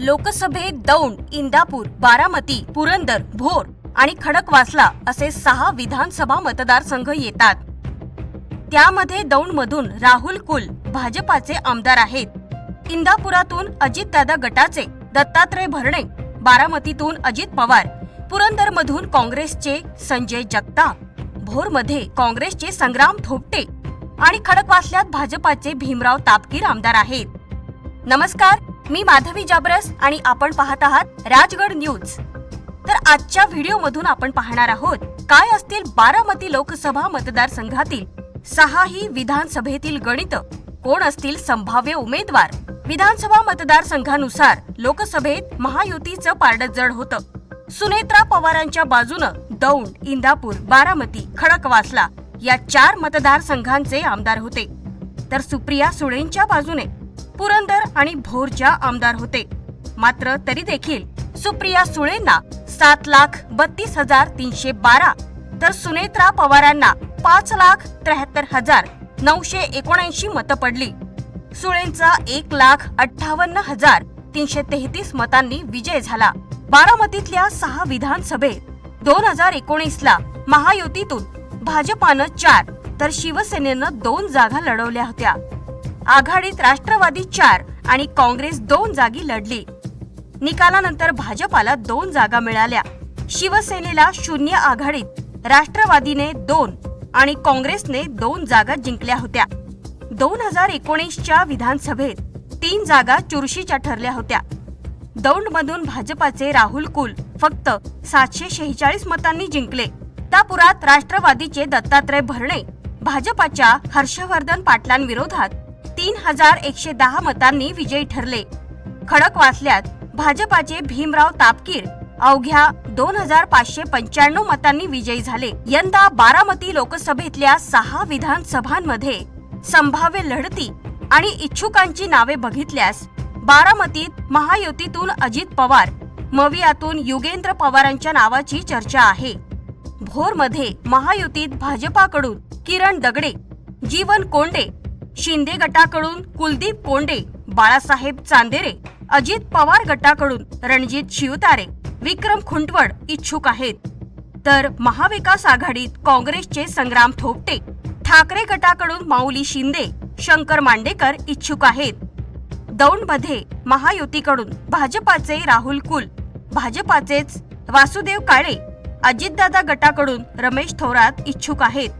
लोकसभेत दौंड इंदापूर बारामती पुरंदर भोर आणि खडकवासला असे सहा विधानसभा मतदारसंघ येतात. त्यामध्ये दौंडमधून राहुल कुल भाजपाचे आमदार आहेत. इंदापुरातून अजितदादा गटाचे दत्तात्रय भरणे बारामतीतून अजित पवार पुरंदरमधून काँग्रेसचे संजय जगताप भोरमध्ये काँग्रेसचे संग्राम थोपटे आणि खडकवासल्यात भाजपाचे भीमराव तापकीर आमदार आहेत. नमस्कार मी माधवी जाबरस आणि आपण पाहत आहात राजगड न्यूज. तर आजच्या व्हिडिओमधून आपण पाहणार आहोत काय असतील बारामती लोकसभा मतदारसंघातील सहाही विधानसभेतील गणित? कोण असतील संभाव्य उमेदवार? विधानसभा मतदारसंघानुसार लोकसभेत महायुतीचं पारडं जड होतं. सुनेत्रा पवारांच्या बाजूनं दौंड इंदापूर बारामती खडकवासला या चार मतदारसंघांचे आमदार होते. तर सुप्रिया सुळेंच्या बाजूने पुरंदर आणि भोरच्या आमदार होते. मात्र तरी देखील सुप्रिया सुळेंना सात लाख बत्तीस हजार तीनशे बारा तर सुनेत्रा पवारांना पाच लाख त्र्याहत्तर हजार नऊशे एकोणऐंशी मतं पडली. सुळेंचा एक लाख अठ्ठावन्न हजार तीनशे तेहतीस मतांनी विजय झाला. बारामतीतल्या सहा विधानसभेत दोन हजार एकोणीसला महायुतीतून भाजपानं चार तर शिवसेनेनं दोन जागा लढवल्या होत्या. आघाडीत राष्ट्रवादी चार आणि काँग्रेस दोन जागी लढली. निकालानंतर भाजपाला दोन जागा मिळाल्या. शिवसेनेला शून्य आघाडीत राष्ट्रवादीने दोन आणि काँग्रेसने दोन जागा जिंकल्या होत्या. दोन हजार एकोणीसच्या विधानसभेत तीन जागा चुरशीच्या ठरल्या होत्या. दौंडमधून भाजपाचे राहुल कुल फक्त सातशे शेहेचाळीस मतांनी जिंकले. तापुरात राष्ट्रवादीचे दत्तात्रय भरणे भाजपाच्या हर्षवर्धन पाटलांविरोधात तीन हजार एकशे दहा मतांनी विजयी ठरले. खडकवासल्यात भाजपाचे भीमराव तापकीर अवघ्या दोन हजार पाचशे पंच्याण्णव मतांनी विजयी झाले. यंदा बारामती लोकसभेतल्या सहा विधानसभांमध्ये संभाव्य लढती आणि इच्छुकांची नावे बघितल्यास बारामतीत महायुतीतून अजित पवार मवियातून युगेंद्र पवारांच्या नावाची चर्चा आहे. भोरमध्ये महायुतीत भाजपाकडून किरण दगडे जीवन कोंडे शिंदे गटाकडून कुलदीप कोंडे बाळासाहेब चांदेरे अजित पवार गटाकडून रणजित शिवतारे विक्रम खुंटवड इच्छुक आहेत. तर महाविकास आघाडीत काँग्रेसचे संग्राम थोपटे ठाकरे गटाकडून माऊली शिंदे शंकर मांडेकर इच्छुक आहेत. दौंडमध्ये महायुतीकडून भाजपाचे राहुल कुल भाजपाचेच वासुदेव काळे अजितदादा गटाकडून रमेश थोरात इच्छुक आहेत.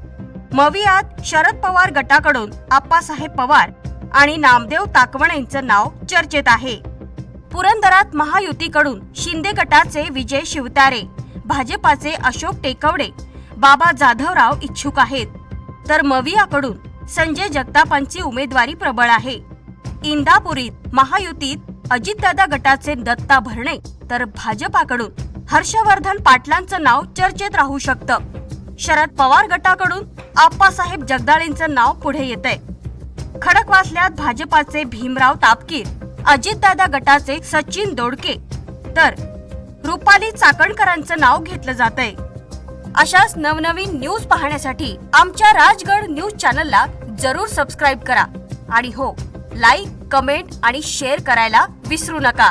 मवियात शरद पवार गटाकडून आप्पासाहेब पवार आणि नामदेव ताकवणेंचं नाव चर्चेत आहे. पुरंदरात महायुतीकडून शिंदे गटाचे विजय शिवतारे भाजपाचे अशोक टेकवडे बाबा जाधवराव इच्छुक आहेत. तर मवियाकडून संजय जगतापांची उमेदवारी प्रबळ आहे. इंदापुरीत महायुतीत अजितदादा गटाचे दत्ता भरणे तर भाजपाकडून हर्षवर्धन पाटलांचं नाव चर्चेत राहू शकतं. शरद पवार गटाकडून आप्पासाहेब जगदाळेंचं नाव पुढे येतंय. खडकवासल्यात भाजपाचे भीमराव तापकीर अजितदादा गटाचे सचिन दोडके. तर रुपाली चाकणकरांचं नाव घेतलं जातंय. अशाच नवनवीन न्यूज पाहण्यासाठी आमच्या राजगड न्यूज चॅनलला जरूर सबस्क्राईब करा. आणि हो लाईक कमेंट आणि शेअर करायला विसरू नका.